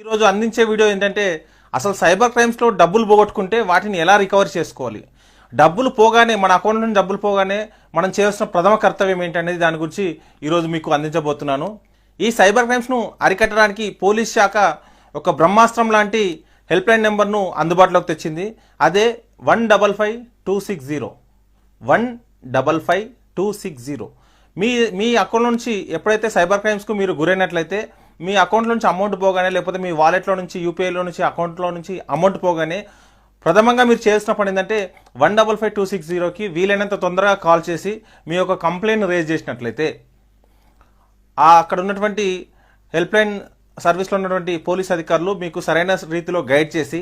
ఈరోజు అందించే వీడియో ఏంటంటే అసలు సైబర్ క్రైమ్స్లో డబ్బులు పోగొట్టుకుంటే వాటిని ఎలా రికవర్ చేసుకోవాలి? డబ్బులు పోగానే మన అకౌంట్ నుంచి డబ్బులు పోగానే మనం చేయాల్సిన ప్రథమ కర్తవ్యం ఏంటనేది దాని గురించి ఈరోజు మీకు అందించబోతున్నాను. ఈ సైబర్ క్రైమ్స్ను అరికట్టడానికి పోలీస్ శాఖ ఒక బ్రహ్మాస్త్రం లాంటి హెల్ప్ లైన్ నెంబర్ను అందుబాటులోకి తెచ్చింది. అదే one double five two six zero. One double five two six zero. మీ మీ అకౌంట్ నుంచి ఎప్పుడైతే సైబర్ క్రైమ్స్కు మీరు గురైనట్లయితే మీ అకౌంట్ నుంచి అమౌంట్ పోగానే లేకపోతే మీ వాలెట్లో నుంచి యూపీఐలో నుంచి అకౌంట్లో నుంచి అమౌంట్ పోగానే ప్రథమంగా మీరు చేసిన పని ఏంటంటే one double five two six జీరోకి వీలైనంత తొందరగా కాల్ చేసి మీ యొక్క కంప్లైంట్ రేజ్ చేసినట్లయితే అక్కడ ఉన్నటువంటి హెల్ప్లైన్ సర్వీస్లో ఉన్నటువంటి పోలీస్ అధికారులు మీకు సరైన రీతిలో గైడ్ చేసి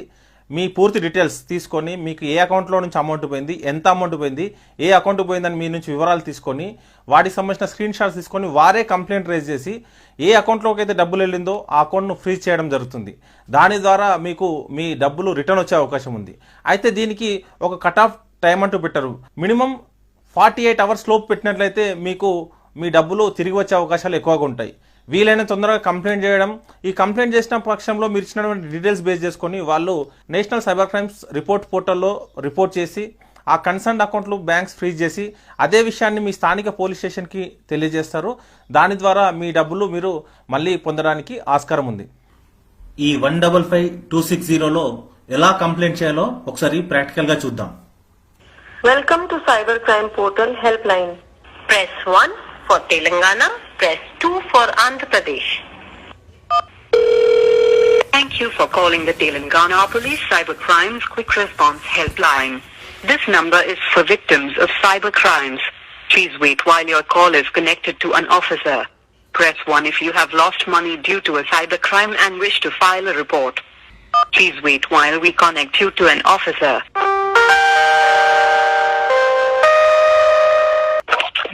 మీ పూర్తి డీటెయిల్స్ తీసుకొని మీకు ఏ అకౌంట్లో నుంచి అమౌంట్ పోయింది ఎంత అమౌంట్ పోయింది ఏ అకౌంట్ పోయిందని మీ నుంచి వివరాలు తీసుకొని వాటికి సంబంధించిన స్క్రీన్ షాట్స్ తీసుకొని వారే కంప్లైంట్ రేజ్ చేసి ఏ అకౌంట్లోకి అయితే డబ్బులు వెళ్ళిందో ఆ అకౌంట్ను ఫ్రీజ్ చేయడం జరుగుతుంది. దాని ద్వారా మీకు మీ డబ్బులు రిటర్న్ వచ్చే అవకాశం ఉంది. అయితే దీనికి ఒక కట్ ఆఫ్ టైం అంటూ పెట్టరు. మినిమం ఫార్టీ ఎయిట్ అవర్స్ లోపు పెట్టినట్లయితే మీకు మీ డబ్బులు తిరిగి వచ్చే అవకాశాలు ఎక్కువగా ఉంటాయి. వీలైన తొందరగా కంప్లైంట్ చేయడం ఈ కంప్లైంట్ చేసిన పక్షంలో మీరు ఇచ్చినటువంటి డీటెయిల్స్ బేస్ చేసుకొని వాళ్ళు నేషనల్ సైబర్ క్రైమ్స్ రిపోర్ట్ పోర్టల్లో రిపోర్ట్ చేసి ఆ కన్సర్న్ అకౌంట్లు బ్యాంక్స్ ఫ్రీజ్ చేసి అదే విషయాన్ని మీ స్థానిక పోలీస్ స్టేషన్కి తెలియజేస్తారు దాని ద్వారా మీ డబ్బులు మీరు మళ్ళీ పొందడానికి ఆస్కారం ఉంది ఈ one double five two six జీరోలో ఎలా కంప్లైంట్ చేయాలో ఒకసారి ప్రాక్టికల్గా చూద్దాం Welcome to Cybercrime Portal Helpline. Press 1 for Telangana. Press 2 for Andhra Pradesh. Thank you for calling the Telangana Police Cyber Crimes Quick Response Helpline. This number is for victims of cyber crimes. Please wait while your call is connected to an officer. Press 1 if you have lost money due to a cyber crime and wish to file a report. Please wait while we connect you to an officer.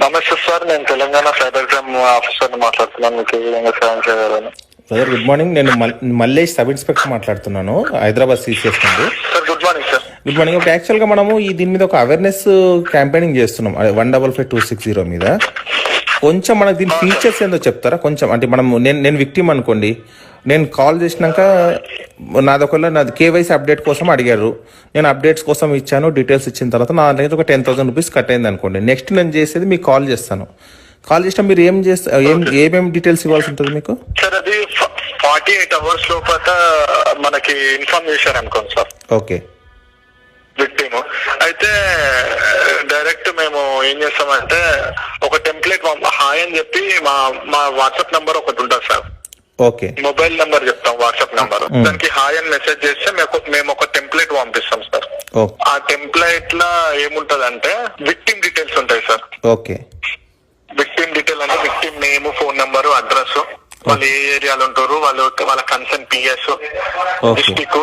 నమస్తే sir నేను Telangana cyber crime officer మాట్లాడుతున్నాను. మీకు ఏ విధంగా సాయం చేయగలను? Brother good morning నేను మల్- Mallesh sub inspector మాట్లాడుతున్నాను. హైదరాబాద్ సిసిఎస్ నుండి sir good morning sir good morning ఇప్పుడు యాక్చువల్గా మనము ఈ దీని మీద ఒక అవేర్నెస్ క్యాంపెయినింగ్ చేస్తున్నాం. One double five two six zero మీద. కొంచెం మనకు దీని ఫీచర్స్ ఏందో చెప్తారా? కొంచెం అంటే మనం నేను నేను విక్టిమ్ అనుకోండి. నేను కాల్ చేసినాక నాది ఒకవేళ నాది కేవైసీ అప్డేట్ కోసం అడిగారు. నేను అప్డేట్స్ కోసం ఇచ్చాను డీటెయిల్స్ ఇచ్చిన తర్వాత నా దగ్గర ఒక టెన్ థౌసండ్ రూపీస్ కట్ అయింది అనుకోండి. నెక్స్ట్ నేను చేసేది మీకు కాల్ చేస్తాను. కాల్ చేసినా మీరు ఏం చేస్తా ఏం ఏమేమి డీటెయిల్స్ ఇవ్వాల్సి ఉంటుంది మీకు? సార్ అది ఫార్టీ ఎయిట్ అవర్స్ లోపల మనకి ఇన్ఫార్మ్ చేశారు అనుకోండి సార్. ఓకే విక్టిమ్ అయితే డైరెక్ట్ మేము ఏం చేస్తామంటే ఒక టెంప్లెట్ హాయ్ అని చెప్పి మా మా వాట్సాప్ నంబర్ ఒకటి ఉంటుంది సార్. ఓకే. మొబైల్ నంబర్ చెప్తాం వాట్సాప్ నంబర్ దానికి హాయ్ అని మెసేజ్ చేస్తే మేము- మేము ఒక టెంప్లెట్ పంపిస్తాం సార్. ఆ టెంప్లెట్లో ఏముంటదంటే విక్టిమ్ డీటెయిల్స్ ఉంటాయి సార్. ఓకే. విక్టిమ్ డీటెయిల్ అంటే victim name phone number address వాళ్ళు ఏ ఏరియాలో ఉంటారు వాళ్ళు వాళ్ళ concern PS. District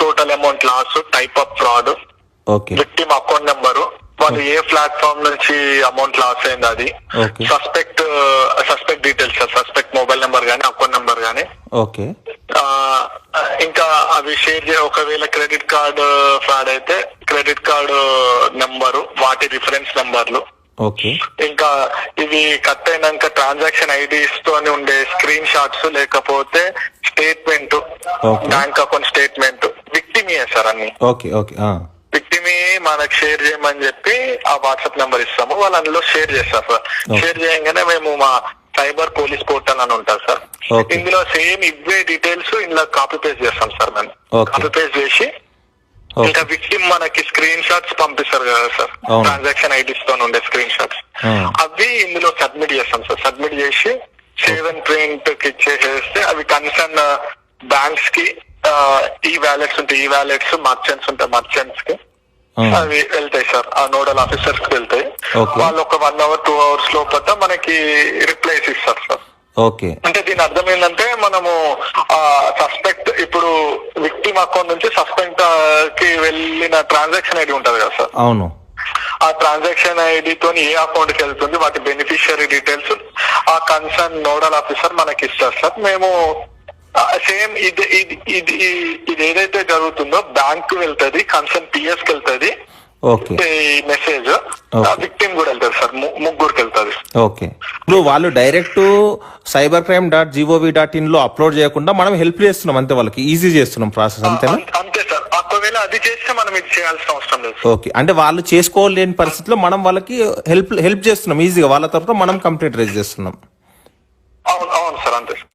total amount loss type of fraud victim account number వాళ్ళు ఏ ప్లాట్ఫామ్ నుంచి అమౌంట్ లాస్ అయింది అది. Suspect suspect details suspect mobile number గానీ అకౌంట్ నెంబర్ గానీ. ఓకే. ఇంకా అవి షేర్ చే ఒకవేళ క్రెడిట్ కార్డ్ ఫ్రాడ్ అయితే క్రెడిట్ కార్డు నెంబరు వాటి రిఫరెన్స్ నెంబర్లు ఓకే. ఇంకా ఇవి కట్ అయినాక ట్రాన్సాక్షన్ ఐడీస్ తోని ఉండే స్క్రీన్ షాట్స్ లేకపోతే statement. Bank account statement victim sir అన్ని. Okay okay. విక్టిమ్ మనకు షేర్ చేయమని చెప్పి ఆ వాట్సాప్ నెంబర్ ఇస్తాము వాళ్ళు అందులో షేర్ చేస్తారు సార్. షేర్ చేయగానే మేము మా సైబర్ పోలీస్ పోర్టల్ అని ఉంటుంది సార్. ఇందులో సేమ్ ఇవే డీటెయిల్స్ ఇందులో కాపీ పేస్ట్ చేస్తాం సార్ మేము. కాపీ పేస్ట్ చేసి ఇంకా విక్టిమ్ మనకి స్క్రీన్ షాట్స్ పంపిస్తారు కదా సార్. ట్రాన్సాక్షన్ ఐడీస్తో ఉండే స్క్రీన్ షాట్స్. అవి ఇందులో సబ్మిట్ చేస్తాం సార్ సబ్మిట్ చేసి సేవ్ అండ్ ప్రింట్కి ఇచ్చేసేస్తే అవి కన్సర్న్ బ్యాంక్స్కి ఈ వ్యాలెట్స్ ఉంటాయి ఈ వ్యాలెట్స్ మర్చెంట్స్ ఉంటాయి మర్చెంట్స్కి. అవి వెళ్తాయి సార్. ఆ నోడల్ ఆఫీసర్స్కి వెళ్తాయి. వాళ్ళు ఒక వన్ అవర్ టూ అవర్స్ లోపల మనకి రిప్లైస్ ఇస్తారు సార్. ఓకే. అంటే దీని అర్థం ఏంటంటే మనము సస్పెక్ట్ ఇప్పుడు విక్టిమ్ అకౌంట్ నుంచి సస్పెక్ట్కి వెళ్ళిన ట్రాన్సాక్షన్ ఐడి ఉంటది కదా సార్. అవును. ఆ ట్రాన్సాక్షన్ ఐడి తోని ఏ అకౌంట్కి వెళ్తుంది వాటి బెనిఫిషియరీ డీటెయిల్స్ ఆ కన్సర్న్ నోడల్ ఆఫీసర్ మనకి ఇస్తారు సార్. మేము సేమ్ ఇది ఇది ఇది ఇది ఏదైతే జరుగుతుందో బ్యాంక్కు వెళ్తుంది కన్సర్న్ పిఎస్కి వెళ్తుంది మెసేజ్. విక్టిమ్ కూడా వెళ్తారు సార్ ముగ్గురికి వెళ్తారు ఓకే. ఇప్పుడు వాళ్ళు direct cyber crime dot GOV dot ఇన్లో upload చేయకుండా మనం హెల్ప్ చేస్తున్నాం అంతే వాళ్ళకి ఈజీ చేస్తున్నాం ప్రాసెస్ అంతేనా? అంత- అంతే సార్. ఒకవేళ అది చేస్తే మనం ఇది చేయాల్సిన అవసరం లేదు ఓకే. అంటే వాళ్ళు చేసుకోలేని పరిస్థితిలో మనం వాళ్ళకి హెల్ప్ హెల్ప్ చేస్తున్నాం ఈజీగా. వాళ్ళ తరఫున మనం కంప్లైంట్ రైజ్ చేస్తున్నాం.